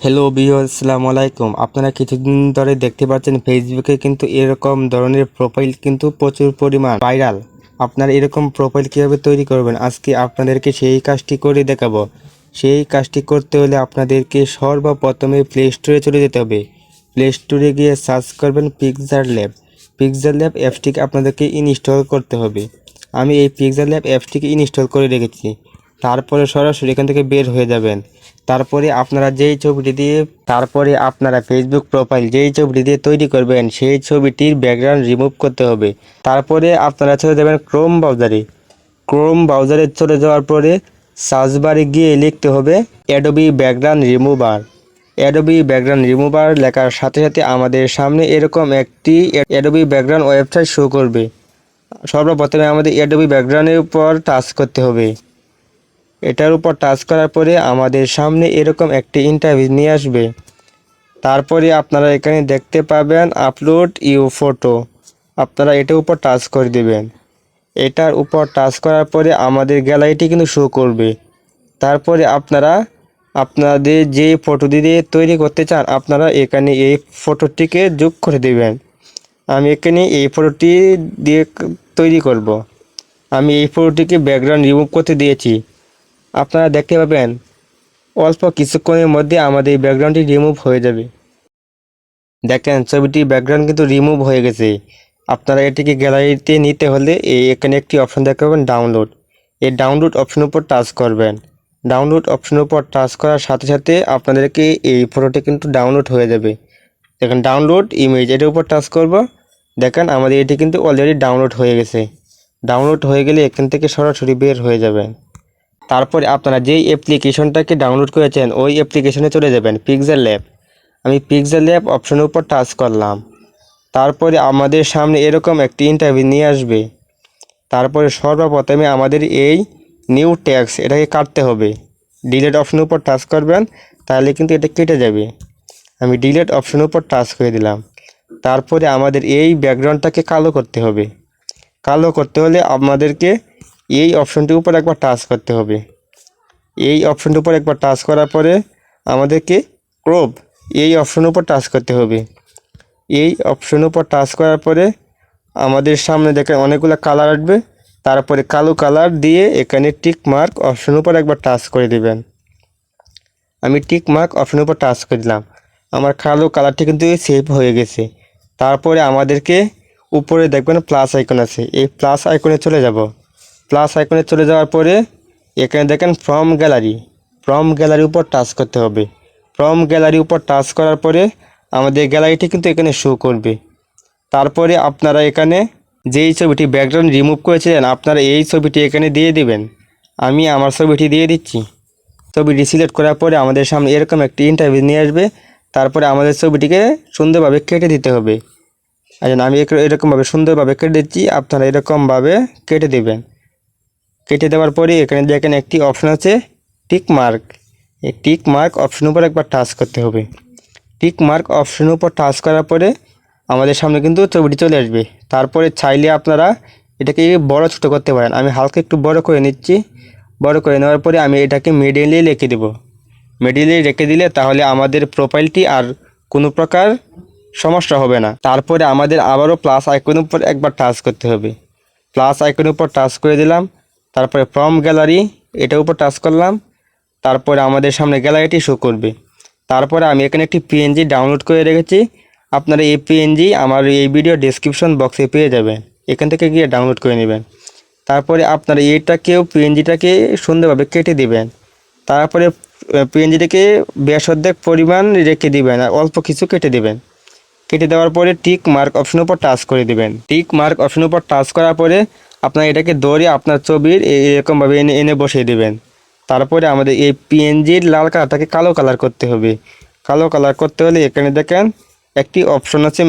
Hello bio আসসালামু আলাইকুম। আপনারা কিছুদিন ধরে দেখতে পাচ্ছেন ফেসবুকে কিন্তু এরকম ধরনের প্রোফাইল কিন্তু প্রচুর পরিমাণ ভাইরাল আপনারা এরকম প্রোফাইল কীভাবে তৈরি করবেন? আজকে আপনাদেরকে সেই কাজটি করে দেখাবো। সেই কাজটি করতে হলে আপনাদেরকে সর্বপ্রথমে প্লে স্টোরে চলে যেতে হবে। প্লে স্টোরে গিয়ে সার্চ করবেন পিকজার ল্যাব পিকজার ল্যাব অ্যাপসটিকে আপনাদেরকে ইনস্টল করতে হবে। আমি এই পিকজার ল্যাব অ্যাপসটিকে ইনস্টল করে রেখেছি। তারপরে সরাসরি এখান থেকে বের হয়ে যাবেন। তারপরে আপনারা যেই ছবিটি দিয়ে, তারপরে আপনারা ফেসবুক প্রোফাইল যেই ছবিটি দিয়ে তৈরি করবেন, সেই ছবিটির ব্যাকগ্রাউন্ড রিমুভ করতে হবে। তারপরে আপনারা চলে যাবেন ক্রোম ব্রাউজারে ক্রোম ব্রাউজারে চলে যাওয়ার পরে সার্চ বারে গিয়ে লিখতে হবে Adobe background remover Adobe background remover লেখার সাথে সাথে আমাদের সামনে এরকম একটি অ্যাডোবি ব্যাকগ্রাউন্ড ওয়েবসাইট শো করবে। সর্বপ্রথমে আমাদের অ্যাডোবি ব্যাকগ্রাউন্ডের উপর টাচ করতে হবে। এটার উপর টাচ করার পরে আমাদের সামনে এরকম একটি ইন্টারভিউ নিয়ে আসবে। তারপরে আপনারা এখানে দেখতে পাবেন আপলোড ইউ ফটো আপনারা এটার উপর টাচ করে দেবেন। এটার উপর টাচ করার পরে আমাদের গ্যালারিটি কিন্তু শো করবে। তারপরে আপনারা, আপনাদের যে ফটো দিয়ে তৈরি করতে চান, আপনারা এখানে এই ফটোটিকে যোগ করে দেবেন। আমি এখানে এই ফটোটি দিয়ে তৈরি করব। আমি এই ফটোটিকে ব্যাকগ্রাউন্ড রিমুভ করতে দিয়েছি। আপনারা দেখতে পাবেন, অল্প কিছুক্ষণের মধ্যে আমাদের ব্যাকগ্রাউন্ডটি রিমুভ হয়ে যাবে। দেখেন, ছবিটির ব্যাকগ্রাউন্ড কিন্তু রিমুভ হয়ে গেছে। আপনারা এটিকে গ্যালারিতে নিতে হলে এই এখানে একটি অপশন দেখতে পাবেন ডাউনলোড এই ডাউনলোড অপশনের উপর টাচ করবেন। ডাউনলোড অপশনের উপর টাচ করার সাথে সাথে আপনাদেরকে এই ফটোটি কিন্তু ডাউনলোড হয়ে যাবে। দেখেন ডাউনলোড ইমেজ এটার উপর টাচ করব। দেখেন, আমাদের এটি কিন্তু অলরেডি ডাউনলোড হয়ে গেছে। ডাউনলোড হয়ে গেলে এখান থেকে সরাসরি বের হয়ে যাবেন তারপরে আপনারা যেই অ্যাপ্লিকেশনটাকে ডাউনলোড করেছেন, ওই অ্যাপ্লিকেশনে চলে যাবেন পিক্সেল ল্যাব আমি পিক্সেল ল্যাব অপশনের উপর টাচ করলাম। তারপরে আমাদের সামনে এরকম একটি ইন্টারভিউ নিয়ে আসবে। তারপরে সর্বপ্রথমে আমাদের এই নিউ ট্যাক্স এটাকে কাটতে হবে। ডিলেট অপশনের উপর টাচ করবেন, তাহলে কিন্তু এটা কেটে যাবে। আমি ডিলেট অপশনের উপর টাচ করে দিলাম। তারপরে আমাদের এই ব্যাকগ্রাউন্ডটাকে কালো করতে হবে। কালো করতে হলে আমাদেরকে এই অপশনটির উপর একবার টাচ করতে হবে। এই অপশনটির উপর একবার টাচ করার পরে আমাদেরকে ক্রপ এই অপশনের উপর টাচ করতে হবে। এই অপশনের উপর টাচ করার পরে আমাদের সামনে দেখেন অনেকগুলো কালার আসবে। তারপরে কালো কালার দিয়ে এখানে টিক মার্ক অপশনের উপর একবার টাচ করে দিবেন। আমি টিক মার্ক অপশনের উপর টাচ করে দিলাম। আমার কালো কালারটি কিন্তু সেভ হয়ে গেছে। তারপরে আমাদেরকে উপরে দেখবেন প্লাস আইকন আছে। এই প্লাস আইকনে চলে যাব। প্লাস আইকনে চলে যাওয়ার পরে, এখানে দেখেন ফ্রম গ্যালারি ফ্রম গ্যালারির উপর টাচ করতে হবে। ফ্রম গ্যালারির উপর টাচ করার পরে, আমাদের গ্যালারিটি কিন্তু এখানে শো করবে। তারপরে আপনারা এখানে যেই ছবিটি ব্যাকগ্রাউন্ড রিমুভ করেছিলেন, আপনারা এই ছবিটি এখানে দিয়ে দিবেন। আমি আমার ছবিটি দিয়ে দিচ্ছি। ছবিটি সিলেক্ট করার পরে আমাদের সামনে এরকম একটি ইন্টারভিউ নিয়ে আসবে। তারপরে আমাদের ছবিটিকে সুন্দরভাবে কেটে দিতে হবে। আর আমি এরক- এরকমভাবে সুন্দরভাবে কেটে দিচ্ছি। আপনারা এরকমভাবে কেটে দেবেন। কেটে দেওয়ার পরে এখানে দেখেন একটি অপশন আছে টিক মার্ক এই টিক মার্ক অপশনের উপর একবার টাচ করতে হবে। টিক মার্ক অপশনের উপর টাচ করার পরে আমাদের সামনে কিন্তু ছবিটি চলে আসবে। তারপরে চাইলে আপনারা এটাকে বড় ছোট করতে পারেন। আমি হালকা একটু বড় করে নিচ্ছি। বড় করে নেওয়ার পরে আমি এটাকে মিডিলে রেখে দেব। মিডিলে রেখে দিলে তাহলে আমাদের প্রোফাইলটি আর কোনো প্রকার সমস্যা হবে না। তারপরে আমাদের আবারও প্লাস আইকনের উপর একবার টাচ করতে হবে। প্লাস আইকনের উপর টাচ করে দিলাম। তারপরে ফ্রম গ্যালারি এটার উপর টাচ করলাম। তারপরে আমাদের সামনে গ্যালারিটি শো করবে। তারপরে আমি এখানে একটি পিএনজি ডাউনলোড করে রেখেছি। আপনারা এই পিএনজি আমার এই ভিডিও ডেসক্রিপশন বক্সে পেয়ে যাবেন। এখান থেকে গিয়ে ডাউনলোড করে নেবেন। তারপরে আপনারা এইটাকেও পিএনজিটাকে সুন্দরভাবে কেটে দিবেন। তারপরে পিএনজিটাকে বেশ অর্ধেক পরিমাণ রেখে দিবেন আর অল্প কিছু কেটে দিবেন। কেটে দেওয়ার পরে টিক মার্ক অপশনের উপর টাচ করে দিবেন। টিক মার্ক অপশনের উপর টাচ করার পরে আপনার এটাকে দৌড়ে আপনার ছবির এরকমভাবে এনে এনে বসিয়ে দেবেন। তারপরে আমাদের এই পিএনজির লাল কালারটাকে কালো কালার করতে হবে। কালো কালার করতে হলে এখানে দেখেন একটি অপশন আছে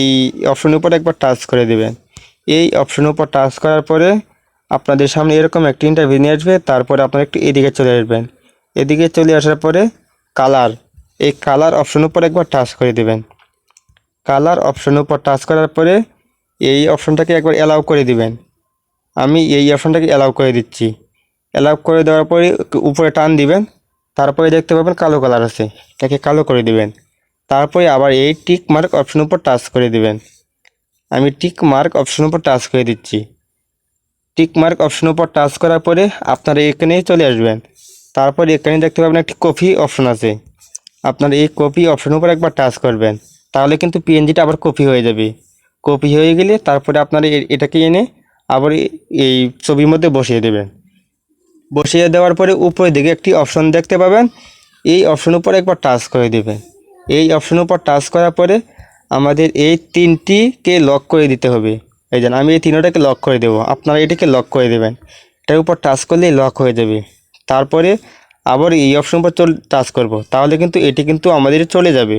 এই অপশনের উপর একবার টাচ করে দেবেন। এই অপশনের উপর টাচ করার পরে আপনাদের সামনে এরকম একটি ইন্টারভিউ নিয়ে আসবে, তারপরে আপনারা একটু এদিকে চলে আসবেন। এদিকে চলে আসার পরে কালার এই কালার অপশনের উপর একবার টাচ করে দিবেন। কালার অপশনের উপর টাচ করার পরে এই অপশনটাকে একবার অ্যালাউ করে দিবেন। আমি এই অপশনটাকে অ্যালাউ করে দিচ্ছি। অ্যালাউ করে দেওয়ার পরে উপরে টান দিবেন, তারপরে দেখতে পাবেন কালো কালার আছে, এটাকে কালো করে দিবেন। তারপরে আবার এই টিক মার্ক অপশন উপর টাচ করে দিবেন। আমি টিক মার্ক অপশন উপর টাচ করে দিচ্ছি। টিক মার্ক অপশন উপর টাচ করার পরে আপনারা এখানেই চলে আসবেন। তারপর এখানে দেখতে পাবেন একটি কপি অপশন আছে। আপনার এই কপি অপশন উপর একবার টাচ করবেন, তাহলে কিন্তু পিএনজিটা আবার কপি হয়ে যাবে। কপি হয়ে গেলে তারপরে আপনারা এটাকে এনে আবার এই ছবির মধ্যে বসিয়ে দেবেন। বসিয়ে দেওয়ার পরে উপরের দিকে একটি অপশন দেখতে পাবেন। এই অপশন উপর একবার টাচ করে দেবেন। এই অপশন উপর টাচ করার পরে আমাদের এই তিনটিকে লক করে দিতে হবে। এই যেন আমি এই তিনটাকে লক করে দেবো। আপনারা এটাকে লক করে দেবেন। এটার উপর টাচ করলেই লক হয়ে যাবে। তারপরে আবার এই অপশন উপর চল টাচ করব। তাহলে কিন্তু এটি কিন্তু আমাদের চলে যাবে।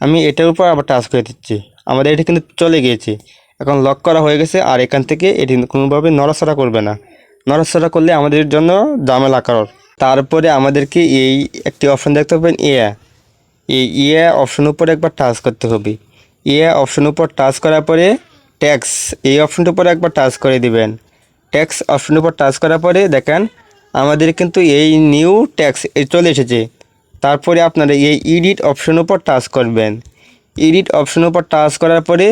আমি এটার উপর আবার টাচ করে দিচ্ছি। আমাদের এটি কিন্তু চলে গিয়েছে। এখন লক করা হয়ে গেছে আর এখান থেকে এটি কোনোভাবে নড়াচড়া করবে না। নড়াচড়া করলে আমাদের জন্য ঝামেলা করার তারপরে আমাদেরকে এই একটি অপশন দেখতে পাবেন ইয়া এই ইয়া অপশন উপর একবার টাচ করতে হবে। ইয়া অপশন উপর টাচ করার পরে ট্যাক্স এই অপশনটার উপর একবার টাচ করে দিবেন। ট্যাক্স অপশনের উপর টাচ করার পরে দেখেন, আমাদের কিন্তু এই নিউ ট্যাক্স চলে এসেছে। তারপরে আপনারা এই ইডিট অপশন উপর টাচ করবেন। এডিট অপশন উপর টাচ করার পরে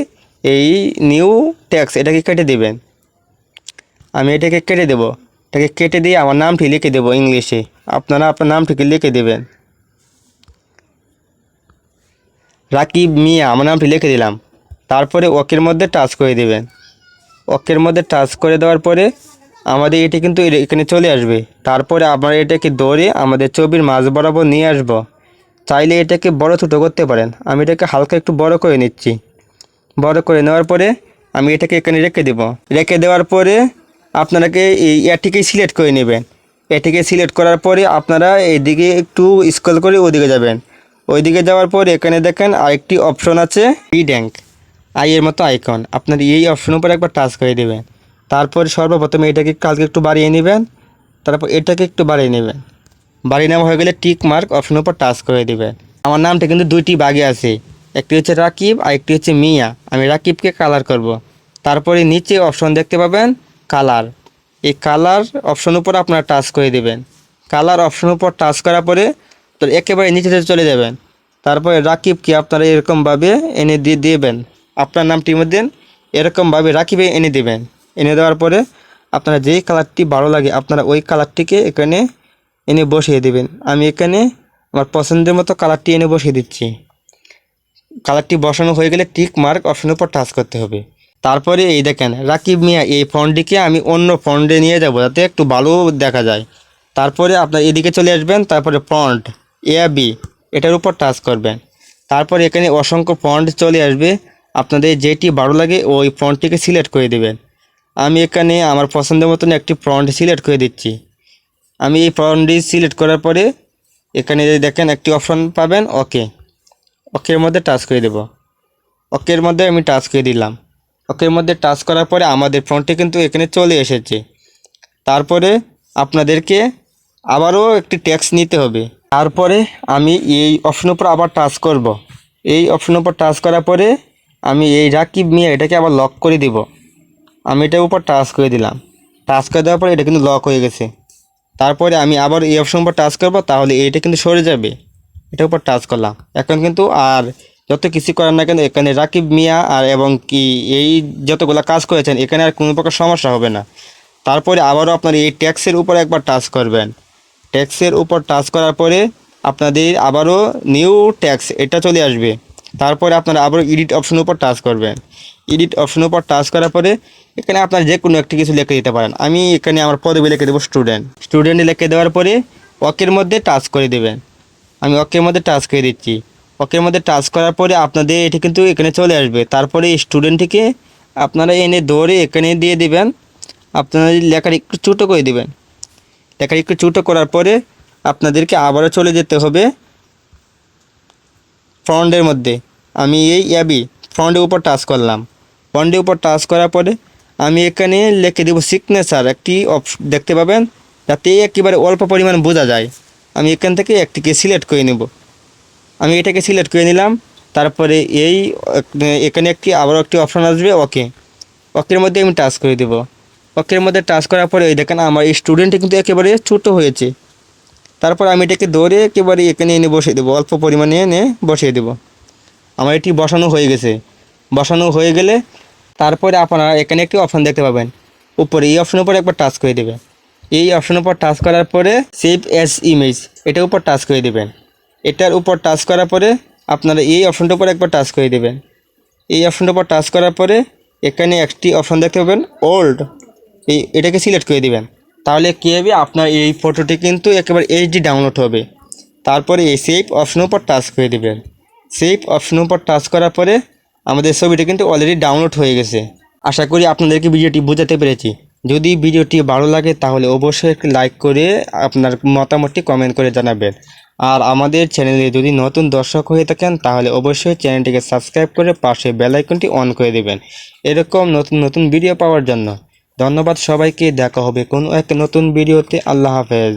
এই নিউ ট্যাক্স এটাকে কেটে দেবেন আমি এটাকে কেটে দেবো। এটাকে কেটে দিয়ে আমার নামটি লিখে দেবো ইংলিশে। আপনারা আপনার নামটিকে লিখে দেবেন। রাকিব মিয়া, আমার নামটি লিখে দিলাম। তারপরে ওকের মধ্যে টাচ করে দেবেন। ওকের মধ্যে টাচ করে দেওয়ার পরে আমাদের এটি কিন্তু এখানে চলে আসবে। তারপরে আমরা এটাকে দৌড়ে আমাদের ছবির মাঝ বরাবর নিয়ে আসব। চাইলে এটাকে বড় ছোটো করতে পারেন। আমি এটাকে হালকা একটু বড় করে নিচ্ছি। বড় করে নেওয়ার পরে আমি এটাকে এখানে রেখে দেব। রেখে দেওয়ার পরে আপনারাকে এই এটিকে সিলেক্ট করে নেবেন। এটিকে সিলেক্ট করার পরে আপনারা এইদিকে একটু স্ক্রল করে ওদিকে যাবেন। ওইদিকে যাওয়ার পর এখানে দেখেন আরেকটি অপশন আছে ই ড্যাঙ্ক। আই এর মতো আইকন। আপনার এই অপশন উপর একবার টাচ করে দেবেন। তারপর সর্বপ্রথমে এটাকে কালকে একটু বাড়িয়ে নেবেন। তারপর এটাকে একটু বাড়িয়ে নেবেন। বাড়িয়ে নেওয়া হয়ে গেলে টিক মার্ক অপশন উপর টাচ করে দেবেন। আমার নামটা কিন্তু দুইটি বাগে আছে। একটি হচ্ছে রাকিব আর একটি হচ্ছে মিয়া। আমি রাকিবকে কালার করব। তারপরে নিচে অপশন দেখতে পাবেন কালার এই কালার অপশন উপর আপনারা টাচ করে দেবেন। কালার অপশন উপর টাচ করার পরে তো একেবারে নিচে চলে যাবেন। তারপরে রাকিবকে আপনারা এরকমভাবে এনে দিয়ে দেবেন। আপনার নামটির মধ্যে এরকমভাবে রাকিবে এনে দেবেন। এনে দেওয়ার পরে আপনারা যেই কালারটি ভালো লাগে আপনারা ওই কালারটিকে এখানে এনে বসিয়ে দেবেন। আমি এখানে আমার পছন্দের মতো কালারটি এনে বসিয়ে দিচ্ছি। কালারটি বসানো হয়ে গেলে টিক মার্ক অপশনের উপর টাচ করতে হবে। তারপরে এই দেখেন, রাকিব মিয়া, এই ফন্টটিকে আমি অন্য ফন্টে নিয়ে যাব যাতে একটু ভালো দেখা যায়। তারপরে আপনার এদিকে চলে আসবেন, তারপরে ফন্ট এ বি এটার উপর টাচ করবেন। তারপরে এখানে অসংখ্য ফন্ট চলে আসবে। আপনাদের যেটি ভালো লাগে ওই ফন্টটিকে সিলেক্ট করে দেবেন। আমি এখানে আমার পছন্দের মতন একটি ফন্ট সিলেক্ট করে দিচ্ছি। আমি এই ফন্টটি সিলেক্ট করার পরে এখানে দেখেন একটি অপশন পাবেন, ওকে। ওকের মধ্যে টাচ করে দেব। ওকের মধ্যে আমি টাচ করে দিলাম। ওকের মধ্যে টাচ করার পরে আমাদের ফোনটি কিন্তু এখানে চলে এসেছে। তারপরে আপনাদেরকে আবারও একটি ট্যাক্স নিতে হবে। তারপরে আমি এই অপশন উপর আবার টাচ করব। এই অপশন উপর টাচ করার পরে আমি এই রাকিব মিয়া এটাকে আবার লক করে দিব। আমি এটার উপর টাচ করে দিলাম। টাচ করে দেওয়ার পরে এটা কিন্তু লক হয়ে গেছে। তারপরে আমি আবার এই অপশন উপর টাচ করব, তাহলে এইটা কিন্তু সরে যাবে। এটার উপর টাচ করলাম। এখন কিন্তু আর যত কিছু করার না কেন, এখানে রাকিব মিয়া আর এবং কি এই যতগুলো কাজ করেছেন, এখানে আর কোনো প্রকার সমস্যা হবে না। তারপরে আবারও আপনার এই ট্যাক্সের উপর একবার টাচ করবেন। ট্যাক্সের উপর টাচ করার পরে আপনাদের আবারও নিউ ট্যাক্স এটা চলে আসবে। তারপরে আপনারা আবারও এডিট অপশন উপর টাচ করবেন। এডিট অপশন উপর টাচ করার পরে এখানে আপনার যে কোনো একটি কিছু লিখে দিতে পারেন। আমি এখানে আমার পদবি লিখে দেবো স্টুডেন্ট স্টুডেন্ট লিখে দেওয়ার পরে ওকের মধ্যে টাচ করে দেবেন। আমি ওকের মধ্যে টাচ করে দিচ্ছি। ওকের মধ্যে টাচ করার পরে আপনাদের এটি কিন্তু এখানে চলে আসবে। তারপরে স্টুডেন্টটিকে আপনারা এনে দৌড়ে এখানে দিয়ে দিবেন। আপনারা লেখার একটু ছোটো করে দিবেন। লেখার একটু ছোটো করার পরে আপনাদেরকে আবারও চলে যেতে হবে ফ্রন্টের মধ্যে। আমি এই অ্যাবি ফ্রন্টের উপর টাচ করলাম। ফ্রন্টের উপর টাচ করার পরে আমি এখানে লিখে দেবো সিগনেচার একটি অপশ দেখতে পাবেন? যাতে একেবারে অল্প পরিমাণ বোঝা যায়। আমি এখান থেকে একটিকে সিলেক্ট করে নেব। আমি এটাকে সিলেক্ট করে নিলাম, তারপরে এই, এখানে একটি, আবারও একটি অপশান আসবে ওকে ওকের মধ্যে আমি টাচ করে দেব। ওকের মধ্যে টাচ করার পরে ওই দেখেন আমার এই স্টুডেন্টটি কিন্তু একেবারে ছোটো হয়েছে। তারপর আমি এটাকে ধরে একেবারে এখানে এনে বসিয়ে দেবো, অল্প পরিমাণে এনে বসিয়ে দেবো। আমার এটি বসানো হয়ে গেছে। বসানো হয়ে গেলে তারপরে আপনারা এখানে একটি অপশন দেখতে পাবেন। উপরে এই অপশনের উপরে একবার টাচ করে দেবেন এই অপশনের উপর টাচ করার পরে সেভ অ্যাজ ইমেজ এটার উপর টাচ করে দেবেন। এটার উপর টাচ করার পরে আপনারা এই অপশনটার উপর একবার টাচ করে দেবেন। এই অপশনটার উপর টাচ করার পরে এখানে একটি অপশন দেখতে পাবেন ওল্ড এই, এটাকে সিলেক্ট করে দিবেন। তাহলে কী হবে? আপনার এই ফটোটি কিন্তু একেবারে এইচডি ডাউনলোড হবে। তারপরে এই সেভ অপশনের উপর টাচ করে দিবেন। সেভ অপশনের উপর টাচ করার পরে আমাদের ছবিটা কিন্তু অলরেডি ডাউনলোড হয়ে গেছে। আশা করি আপনাদেরকে ভিডিওটি বোঝাতে পেরেছি। যদি ভিডিওটি ভালো লাগে, তাহলে অবশ্যই একটি লাইক করে আপনার মতামতটি কমেন্ট করে জানাবেন। আর আমাদের চ্যানেলে যদি নতুন দর্শক হয়ে থাকেন, তাহলে অবশ্যই চ্যানেলটিকে সাবস্ক্রাইব করে পাশে বেলাইকনটি অন করে দেবেন। এরকম নতুন নতুন ভিডিও পাওয়ার জন্য। ধন্যবাদ সবাইকে। দেখা হবে কোনো এক নতুন ভিডিওতে আল্লাহ হাফেজ।